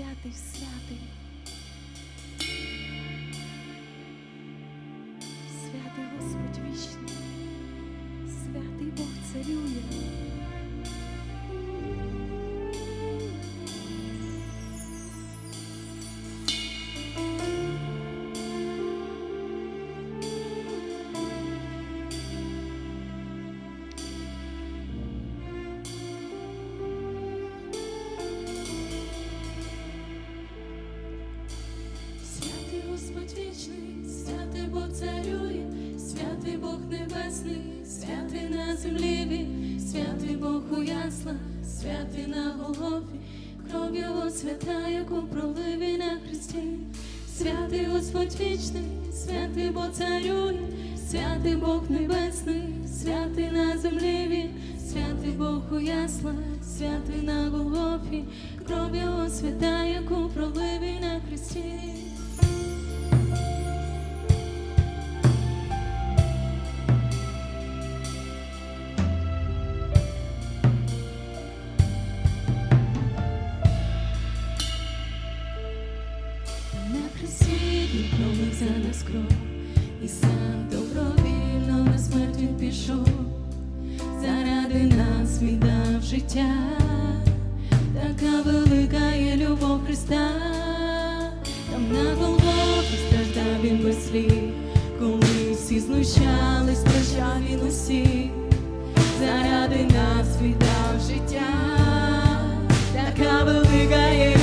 святий, святий. На землі святий Бог у яслах, святий на Голгофі, кров його свята, яку пролив він на Христі. Святий Господь вічний, святий Бог царює, святий Бог небесний, святий на землі святий Бог у яслах, святий на Голгофі, кров його свята, яку пролив він на Христі. Пішов, заради нас віддав життя, така велика є любов Христа, там на Голгофі страждав він без слів, коли всі знущались, страждав він усіх, заради нас віддав життя, така велика є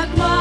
nagmamahal